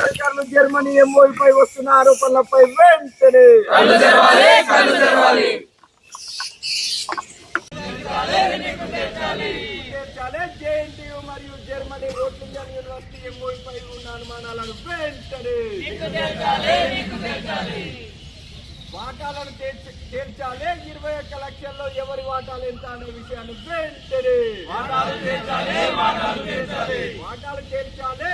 సర్కార్లు Germany ఎంఓపై వస్తున్న ఆరోపణలపై వెంటనే మరియు జర్మనీ రోటింగన్ యూనివర్సిటీ ఎంఓపై ఉన్న అనుమానాలను వెంటనే వాటాలను తీర్చ- తీర్చాలి ఇరవై ఒక్క లక్షల్లో ఎవరి వాటాలు ఎంత అనే విషయాన్ని వెంటనే వాటాలు తీర్చాలి వాటాలు తీర్చాలి వాటాలు తీర్చాలి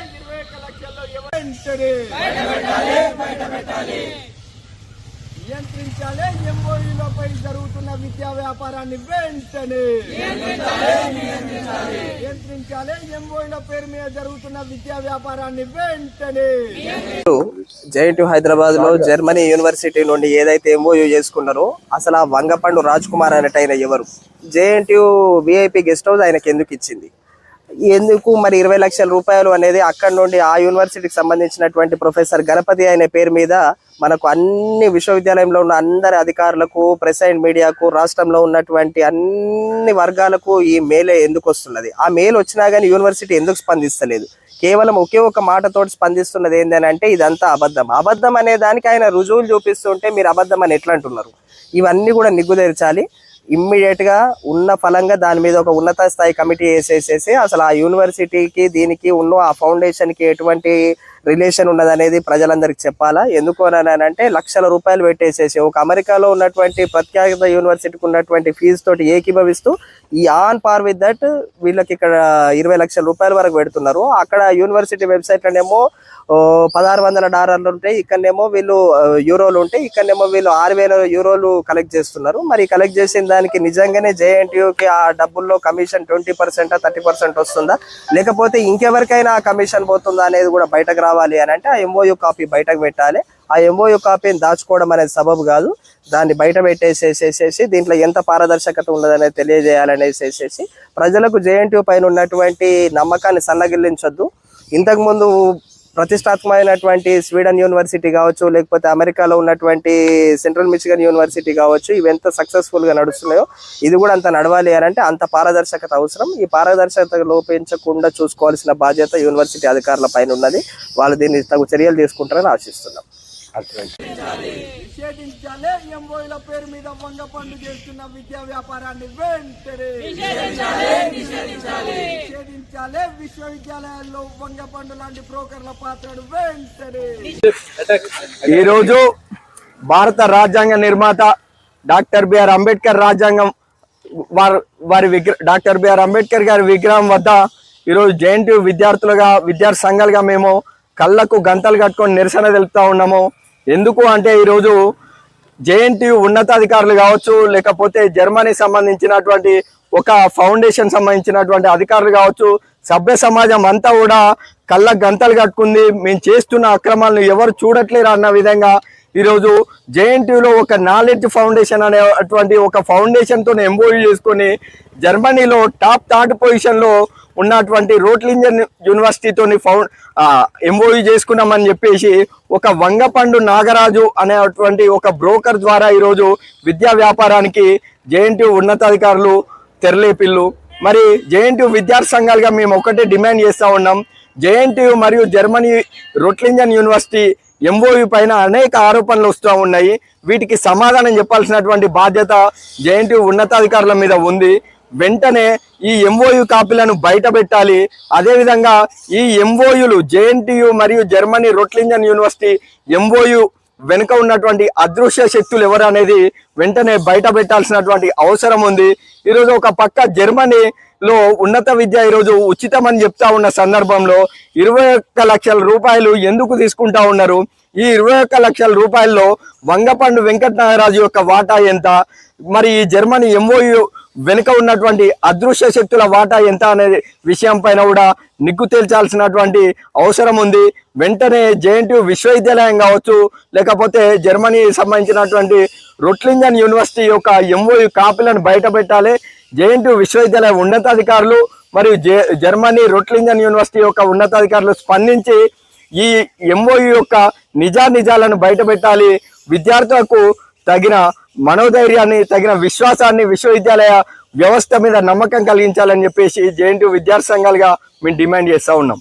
నియంత్రించాలి ఎంఓఈలపై జరుగుతున్న విద్యా వ్యాపారాన్ని వెంటనే నియంత్రించాలి ఎంఓఈల పేరు మీద జరుగుతున్న విద్యా వ్యాపారాన్ని వెంటనే జేఎన్టీ హైదరాబాద్లో జర్మనీ యూనివర్సిటీ నుండి ఏదైతే ఎంఓయూ చేసుకున్నారో అసలు ఆ వంగపండు రాజ్ కుమార్ అనేట ఆయన ఎవరు? జేఎన్టీ విఐపి గెస్ట్ హౌస్ ఆయనకి ఎందుకు ఇచ్చింది? ఎందుకు మరి ఇరవై లక్షల రూపాయలు అనేది అక్కడ నుండి ఆ యూనివర్సిటీకి సంబంధించినటువంటి ప్రొఫెసర్ గణపతి అనే పేరు మీద మనకు అన్ని విశ్వవిద్యాలయంలో ఉన్న అందరి అధికారులకు ప్రెస్ అండ్ మీడియాకు రాష్ట్రంలో ఉన్నటువంటి అన్ని వర్గాలకు ఈ మేలే ఎందుకు వస్తున్నది? ఆ మేల్ వచ్చినా కానీ యూనివర్సిటీ ఎందుకు స్పందిస్తలేదు? కేవలం ఒకే ఒక మాటతోటి స్పందిస్తున్నది ఏంటని అంటే ఇదంతా అబద్ధం. అబద్ధం అనే దానికి ఆయన రుజువులు చూపిస్తుంటే మీరు అబద్ధం అని ఎట్లా అంటున్నారు? ఇవన్నీ కూడా నిగ్గుదేర్చాలి. ఇమ్మీడియట్గా ఉన్న ఫలంగా దాని మీద ఒక ఉన్నత స్థాయి కమిటీ వేసేసేసి అసలు ఆ యూనివర్సిటీకి దీనికి ఉన్న ఆ ఫౌండేషన్కి ఎటువంటి రిలేషన్ ఉన్నదనేది ప్రజలందరికీ చెప్పాలా? ఎందుకు అని అంటే లక్షల రూపాయలు పెట్టేసేసి ఒక అమెరికాలో ఉన్నటువంటి ప్రఖ్యాత యూనివర్సిటీకి ఉన్నటువంటి ఫీజు తోటి ఏకీభవిస్తూ ఈ ఆన్ పార్ విత్ దట్ వీళ్ళకి ఇక్కడ ఇరవై లక్షల రూపాయల వరకు పెడుతున్నారు. అక్కడ యూనివర్సిటీ వెబ్సైట్ లోనేమో పదహారు వందల డాలర్లు ఉంటాయి. ఇక్కడనేమో వీళ్ళు యూరోలు ఉంటాయి. ఇక్కడనేమో వీళ్ళు ఆరు వేల యూరోలు కలెక్ట్ చేస్తున్నారు. మరి కలెక్ట్ చేసిన దానికి నిజంగానే జేఎన్టీయూకి ఆ డబ్బుల్లో commission twenty percent thirty percent వస్తుందా? లేకపోతే ఇంకెవరికైనా ఆ కమిషన్ పోతుందా అనేది కూడా బయటకు రావాలి? అని అంటే ఆ ఎంఓయూ కాపీ బయటకు పెట్టాలి. ఆ ఎంఓయూ కాపీని దాచుకోవడం అనేది సబబు కాదు. దాన్ని బయట పెట్టేసేసేసేసి దీంట్లో ఎంత పారదర్శకత ఉన్నదనేది తెలియజేయాలనేసేసేసి ప్రజలకు జేఎన్టీయూ పైన ఉన్నటువంటి నమ్మకాన్ని సన్నగిల్లించొద్దు. ఇంతకుముందు ప్రతిష్టాత్మకమైనటువంటి స్వీడన్ యూనివర్సిటీ కావచ్చు లేకపోతే అమెరికాలో ఉన్నటువంటి సెంట్రల్ మిచిగన్ యూనివర్సిటీ కావచ్చు ఇవి ఎంత సక్సెస్ఫుల్గా నడుస్తున్నాయో ఇది కూడా అంత నడవాలి అని అంటే అంత పారదర్శకత అవసరం. ఈ పారదర్శకత లోపించకుండా చూసుకోవాల్సిన బాధ్యత యూనివర్సిటీ అధికారుల పైన ఉన్నది. వాళ్ళు దీన్ని తగు చర్యలు తీసుకుంటారని ఆశిస్తున్నాం. నిషేధించాలి. ఎంఓఈల పేరు మీద వంగపండు చేస్తున్న విద్యా వ్యాపారాన్ని వెంటనే విశ్వవిద్యాలయాల్లో వంగపండు లాంటి బ్రోకర్ల పాత్రను వెంటనే ఈరోజు భారత రాజ్యాంగ నిర్మాత డాక్టర్ బిఆర్ అంబేద్కర్ రాజ్యాంగం వారి వారి విగ్ర డాక్టర్ బిఆర్ అంబేద్కర్ గారి విగ్రహం వద్ద ఈరోజు జేఎన్టీ విద్యార్థులుగా విద్యార్థి సంఘాలుగా మేము కళ్ళకు గంతలు కట్టుకొని నిరసన తెలుపుతూ ఉన్నాము. ఎందుకు అంటే ఈరోజు జేఎన్టీ ఉన్నతాధికారులు కావచ్చు లేకపోతే జర్మనీ సంబంధించినటువంటి ఒక ఫౌండేషన్ సంబంధించినటువంటి అధికారులు కావచ్చు సభ్య సమాజం అంతా కూడా కళ్ళ గంతలు కట్టుకుంది. మేము చేస్తున్న అక్రమాలను ఎవరు చూడట్లేరు అన్న విధంగా ఈరోజు జేఎన్టీయూలో ఒక నాలెడ్జ్ ఫౌండేషన్ అనేటువంటి ఒక ఫౌండేషన్తో ఎంఓయూ చేసుకొని జర్మనీలో టాప్ థర్డ్ పొజిషన్లో ఉన్నటువంటి రోట్లింజన్ యూనివర్సిటీతోని ఫౌండ్ ఎంఓయూ చేసుకున్నామని చెప్పేసి ఒక వంగపండు నాగరాజు అనేటువంటి ఒక బ్రోకర్ ద్వారా ఈరోజు విద్యా వ్యాపారానికి జేఎన్టీ ఉన్నతాధికారులు తెరలేపిల్లు. మరి జేఎన్టీయూ విద్యార్థి సంఘాలుగా మేము ఒకటే డిమాండ్ చేస్తూ ఉన్నాం. జేఎన్టీయూ మరియు జర్మనీ రొట్లింజన్ యూనివర్సిటీ ఎంఓయు పైన అనేక ఆరోపణలు వస్తూ ఉన్నాయి. వీటికి సమాధానం చెప్పాల్సినటువంటి బాధ్యత జేఎన్టీయూ ఉన్నతాధికారుల మీద ఉంది. వెంటనే ఈ ఎంఓయు కాపీలను బయట పెట్టాలి అదేవిధంగా ఈ ఎంఓయులు జేఎన్టీయు మరియు జర్మనీ రొట్లింజన్ యూనివర్సిటీ ఎంఓయు వెనుక ఉన్నటువంటి అదృశ్య శక్తులు ఎవరు అనేది వెంటనే బయట పెట్టాల్సినటువంటి అవసరం ఉంది. ఈరోజు ఒక పక్క జర్మనీలో ఉన్నత విద్య ఈరోజు ఉచితమని చెప్తా ఉన్న సందర్భంలో ఇరవై ఒక్క లక్షల రూపాయలు ఎందుకు తీసుకుంటా ఉన్నారు? ఈ ఇరవై ఒక్క లక్షల రూపాయల్లో వంగపండు వెంకట నాగరాజు యొక్క వాటా ఎంత? మరి ఈ జర్మనీ ఎంఓయు వెనుక ఉన్నటువంటి అదృశ్య శక్తుల వాటా ఎంత అనే విషయం పైన కూడా నిగ్గు తేల్చాల్సినటువంటి అవసరం ఉంది. వెంటనే జేఎన్టీ విశ్వవిద్యాలయం కావచ్చు లేకపోతే జర్మనీ సంబంధించినటువంటి రొట్లింజన్ యూనివర్సిటీ యొక్క ఎంఓయు కాపీలను బయట పెట్టాలి. జేఎన్టీ విశ్వవిద్యాలయ ఉన్నతాధికారులు మరియు జర్మనీ రొట్లింజన్ యూనివర్సిటీ యొక్క ఉన్నతాధికారులు స్పందించి ఈ ఎంఓయు యొక్క నిజానిజాలను బయట పెట్టాలి. విద్యార్థులకు తగిన మనోధైర్యాన్ని తగిన విశ్వాసాన్ని విశ్వవిద్యాలయ వ్యవస్థ మీద నమ్మకం కలిగించాలని చెప్పేసి జేఎన్టీ విద్యార్థి సంఘాలుగా మేము డిమాండ్ చేస్తూ ఉన్నాం.